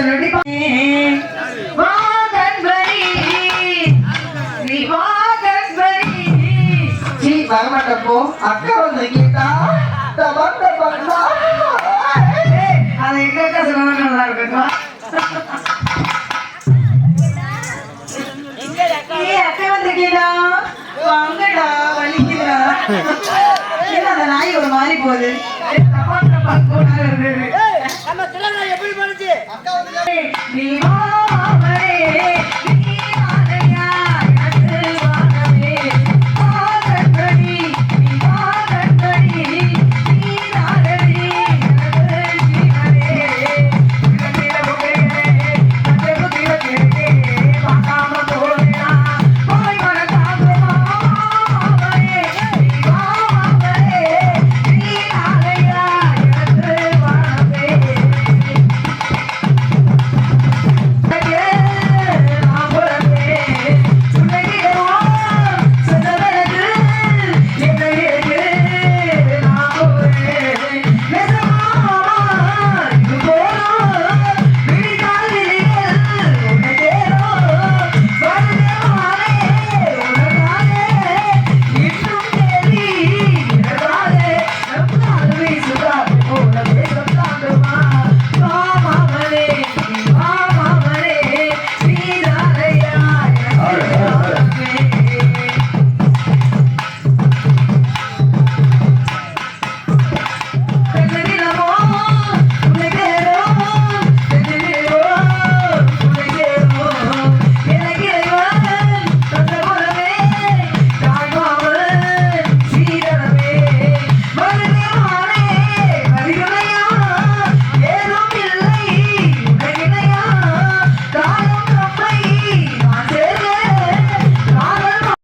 நொடி வா கண்பரி நீ வா கண்பரி சீ வரமாட்டப்போ அக்கா வந்து கேட்டா. ஏய், அதை எங்க அக்கா சொன்னா நல்லா இருக்குமா ஏய், அக்கா வந்திருக்கீடா வாங்கடா வலிக்குதா? என்ன அந்த நாய் ஒரு மாதிரி போகுது. இருந்தது. நம்ம திருநாள் எப்படி பண்ணுச்சு அக்கா வந்து